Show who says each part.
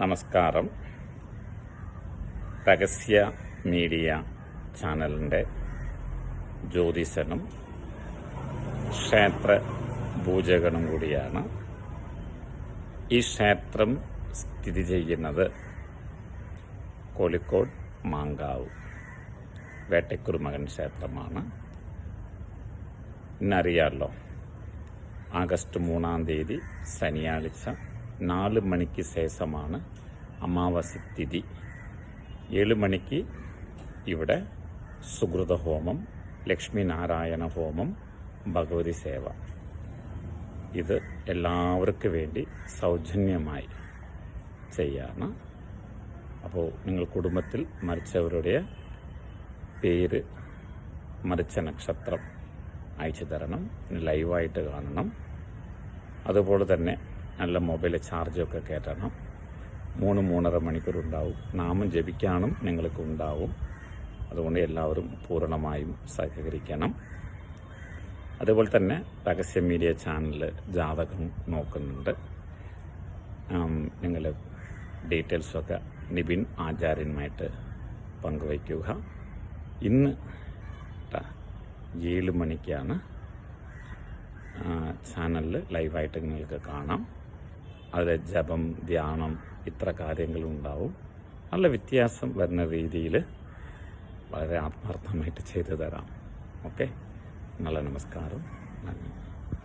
Speaker 1: നമസ്കാരം. രഹസ്യ മീഡിയ ചാനലിന്റെ ജ്യോതിഷനും ക്ഷേത്ര പൂജകനും കൂടിയാണ്. ഈ ക്ഷേത്രം സ്ഥിതി ചെയ്യുന്നത് കോഴിക്കോട് മാങ്കാവ് വേട്ടക്കുരുമകൻ ക്ഷേത്രമാണ്. ഇന്നറിയാമല്ലോ ആഗസ്റ്റ് മൂന്നാം തീയതി ശനിയാഴ്ച നാല് മണിക്ക് ശേഷമാണ് അമാവാസി തിഥി. ഏഴ് മണിക്ക് ഇവിടെ സുഹൃത ഹോമം ലക്ഷ്മി നാരായണ ഹോമം ഭഗവതി സേവ. ഇത് എല്ലാവർക്കും വേണ്ടി സൗജന്യമായി ചെയ്യാണ്. അപ്പോൾ നിങ്ങൾ കുടുംബത്തിൽ മരിച്ചവരുടെ പേര് മരിച്ച നക്ഷത്രം അയച്ചു തരണം. ലൈവായിട്ട് കാണണം. അതുപോലെ തന്നെ നല്ല മൊബൈൽ ചാർജൊക്കെ കയറ്റണം. മൂന്ന് മൂന്നര മണിക്കൂർ ഉണ്ടാവും നാമം ജപിക്കാനും നിങ്ങൾക്ക് ഉണ്ടാവും. അതുകൊണ്ട് എല്ലാവരും പൂർണമായും സഹകരിക്കണം. അതുപോലെ തന്നെ രഹസ്യ മീഡിയ ചാനൽ ജാതകം നോക്കുന്നുണ്ട്. നിങ്ങൾ ഡീറ്റെയിൽസൊക്കെ നിബിൻ ആചാര്യനുമായിട്ട് പങ്കുവയ്ക്കുക. ഇന്ന് ഏഴ് മണിക്കാണ് ചാനലിൽ ലൈവായിട്ട് നിങ്ങൾക്ക് കാണാം. അതിൽ ജപം ധ്യാനം ഇത്ര കാര്യങ്ങളുണ്ടാവും. നല്ല വ്യത്യാസം വരുന്ന രീതിയിൽ വളരെ ആത്മാർത്ഥമായിട്ട് ചെയ്തു തരാം. ഓക്കെ? നല്ല നമസ്കാരം. നന്ദി.